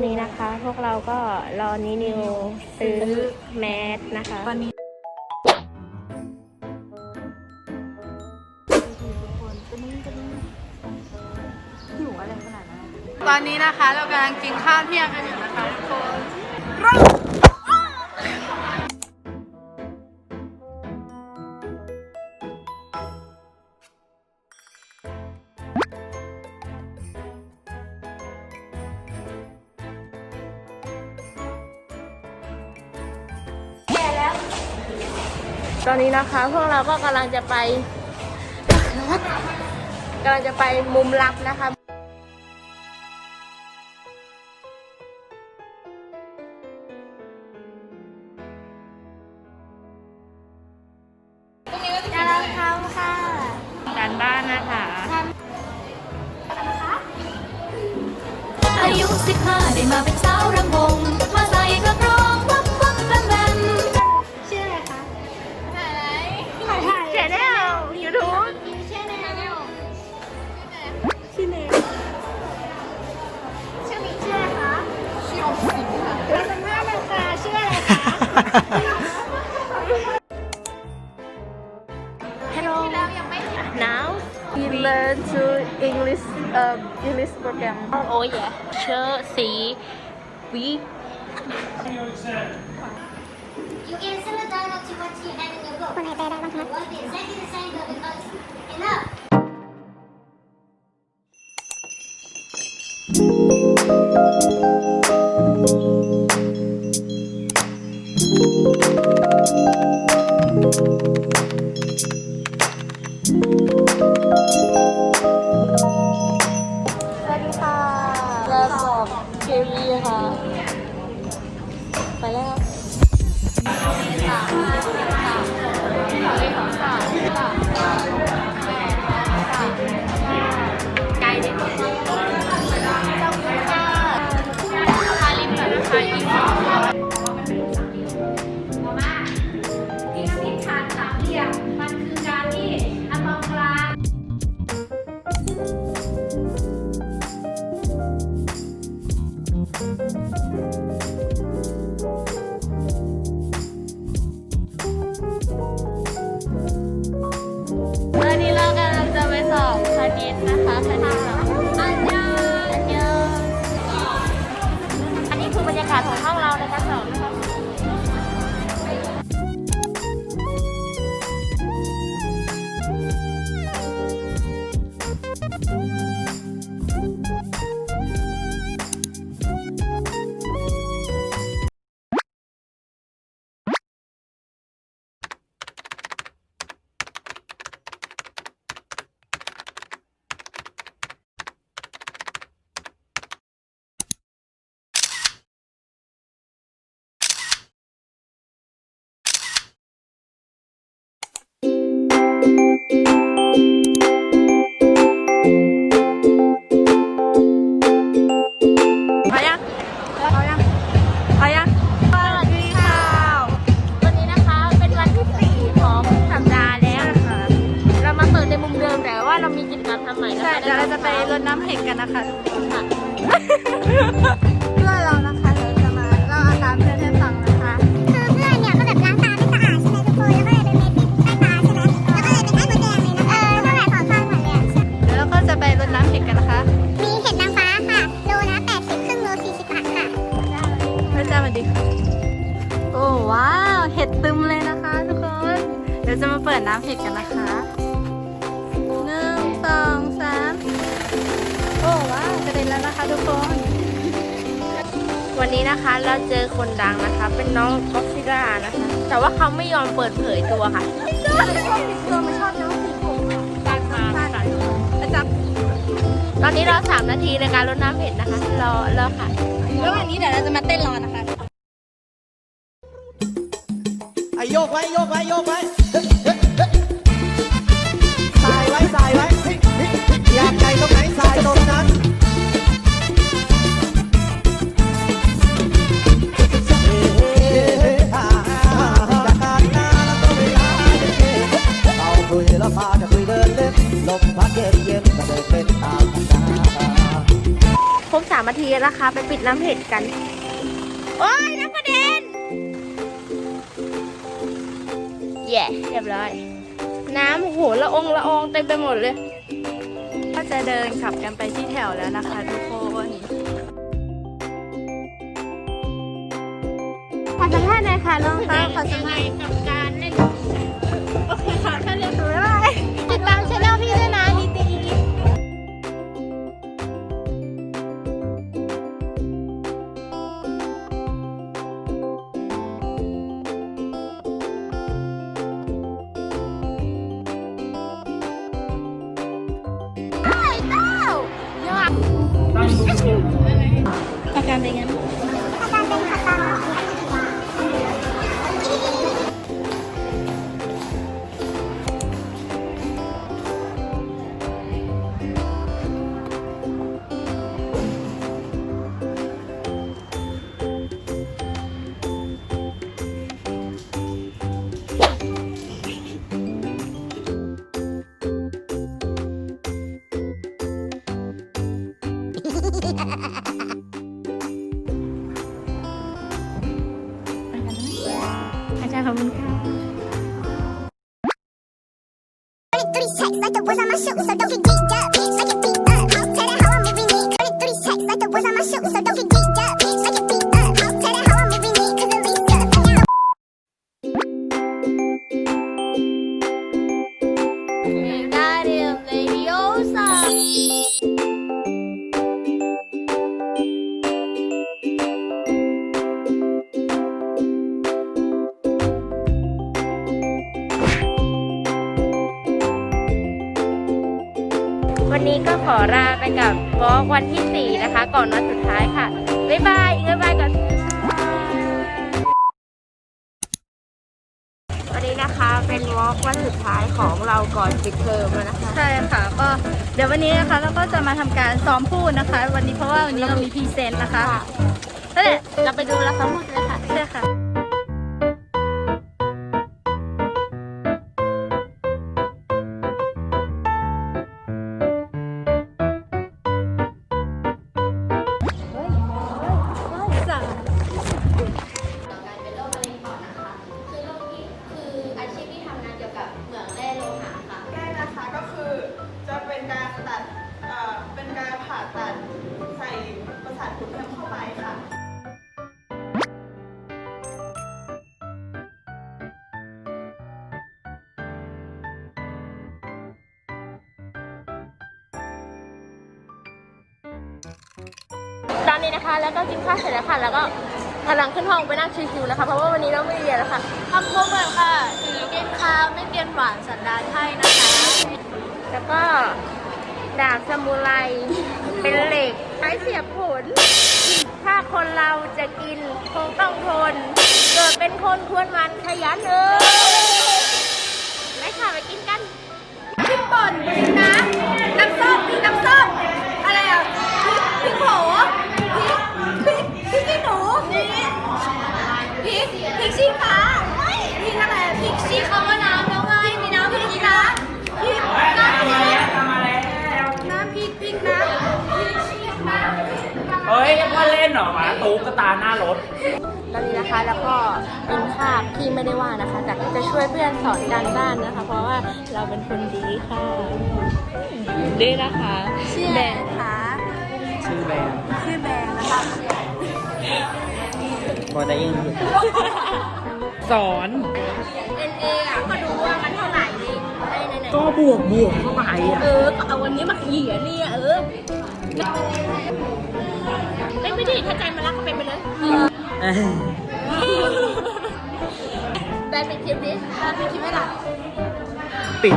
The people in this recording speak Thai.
อนนี้นะคะ พวกเราก็รอนินิวซื้อแมสนะคะวันนี้ตอนนี้นะคะ เรากำลังกินข้าวเที่ยงกันอยู่นะคะทุกคน ตอนนี้นะคะพวกเราก็กำลังจะไปกำลังจะไปมุมลับนะคะกำลังทำค่ะ การบ้านนะคะอายุสิบห้าได้มาเป็นสาวรำวง Hello เรายังไม่เห็น now We learn to English uh, English program oh yeah เชื่อสีวี You can settle down to what you have in your book. คนไหนแปลได้บ้ เรามีกิจกรรมทำใหม่นะคะใช่เดี๋ยวเราจะไปรดน้ำเห็ดกันนะคะทุกคนค่ะเพื่อนเรานะคะเดี๋ยวจะมาเล่าอาการเพื่อนให้ฟังนะคะ คือเพื่อนเนี่ยก็แบบล้างตาไม่สะอาดใช่ไหมทุกคน แล้วก็เลยเป็นเม็ดที่ใต้ตาใช่ไหมแล้วก็เลยเป็นไอ้มดแดงเลยนะเออนั่นแหละสองข้างเหมือนเลยอะเดี๋ยวเราก็จะไปรดน้ำเห็ดกันนะคะมีเห็ดนางฟ้าค่ะโลละ80ครึ่งโล40บาทค่ะพระเจ้าสวัสดีค่ะโอ้ว้าว เห็ดตึมเลยนะคะ ทุกคน เดี๋ยวจะมาเปิดน้ำเห็ดกันนะคะ โอ้ว้าวกระเด็นแล้วนะคะทุกคน วันนี้นะคะเราเจอคนดังนะคะ เป็นน้องก็ซิล่านะคะ แต่ว่าเขาไม่ยอมเปิดเผยตัวค่ะตัวมันชอบน้ำสีผมอะตัดมาค่ะอาจารย์ตอนนี้เราสามนาทีในการรดน้ำเห็ดนะคะ รอรอค่ะแล้ววันนี้เดี๋ยวเราจะมาเต้นรอนะคะไอโยกไว้โยกไว้โยกไว้ นาทีแล้วนะคะไปปิดน้ำเห็ดกัน โอ้ยน้ำกระเด็นแย่เรียบร้อย น้ำโหละองละองเต็มไปหมดเลย ก็จะเดินขับกันไปที่แถวแล้วนะคะทุกคนขอสัมภาษณ์หน่อยค่ะน้องคะขอสัมภาษณ์กับการเล่นโอเคค่ะแค่เรียนรู้ อาจารย์ขอบคุณค่ะ Three checks like the was on my shoes, so don't get geeked up. Like it beat up. I'll tell that how I'm moving it. Twenty three checks like the was on my shoes, so don't get ขอลาไปกับวอล์กวันที่ 4 นะคะ ก่อนวันสุดท้ายค่ะ บ๊ายบายบ๊ายบายก่อนวันนี้นะคะเป็นวอล์กวันสุดท้ายของเราก่อนปิดเทอมแล้วนะคะ ใช่ค่ะ ก็เดี๋ยววันนี้นะคะเราก็จะมาทำการซ้อมพูดนะคะ วันนี้เพราะว่าวันนี้เรามีพรีเซนต์นะคะนั่นแหละเราไปดูแล้วเขาพูดเลย ตอนนี้นะคะแล้วก็กินข้าวเสร็จแล้วค่ะ แล้วก็กำลังขึ้นห้องไปนั่งชิวๆนะคะ เพราะว่าวันนี้เราไม่เรียนแล้วค่ะทำพวกแบบค่ะถือกินข้าวไม่เกินหวานสันดานไทยนะคะ แล้วก็ดาบซามูไรเป็นเหล็กใช้เสียบผล ถ้าคนเราจะกินคงต้องทน เกิดเป็นคนควรมันขยันเออไม่ค่ะไปกินกันพริกป่นพริกน้ำน้ำส้มพริกน้ำส้มอะไรอะพ ริกพริกโขพริกพริกพริกขี้หนูพริกพริกชี้ฟ้าพริกอะไรพริกชี้คำว่าน้ำแล้วไงมีน้ำพริกน้ำพริกน้ำพริกน้ำพริกพริกน้ำพริกชี้ฟ้าเฮ้ยว่าเล่นเหรอหมาตุ๊กตาหน้ารถตอนนี้นะคะแล้วก็เป็นคาบที่ไม่ได้ว่านะคะ แต่จะช่วยเพื่อนสอนการบ้านนะคะ เพราะว่าเราเป็นคนดีค่ะ ดีนะคะ ชื่ออะไรคะ ชื่อแบรนด์ชื่อแบงค์นะคะพอจะยิ่งสอน เอ็นเออะก็ดูว่ามันเท่าไหร่นี่ไอ้ไหนก็บวกบวกเข้าไปอะ ๆเออก็เอาวันนี้มาเขียนเนี่ยเออไม่ไม่ดีถ้าใจมันรักก็เป็นไปเลยแบนเป็นคลิปนี้แบนเป็นคลิปไม่หลับปิด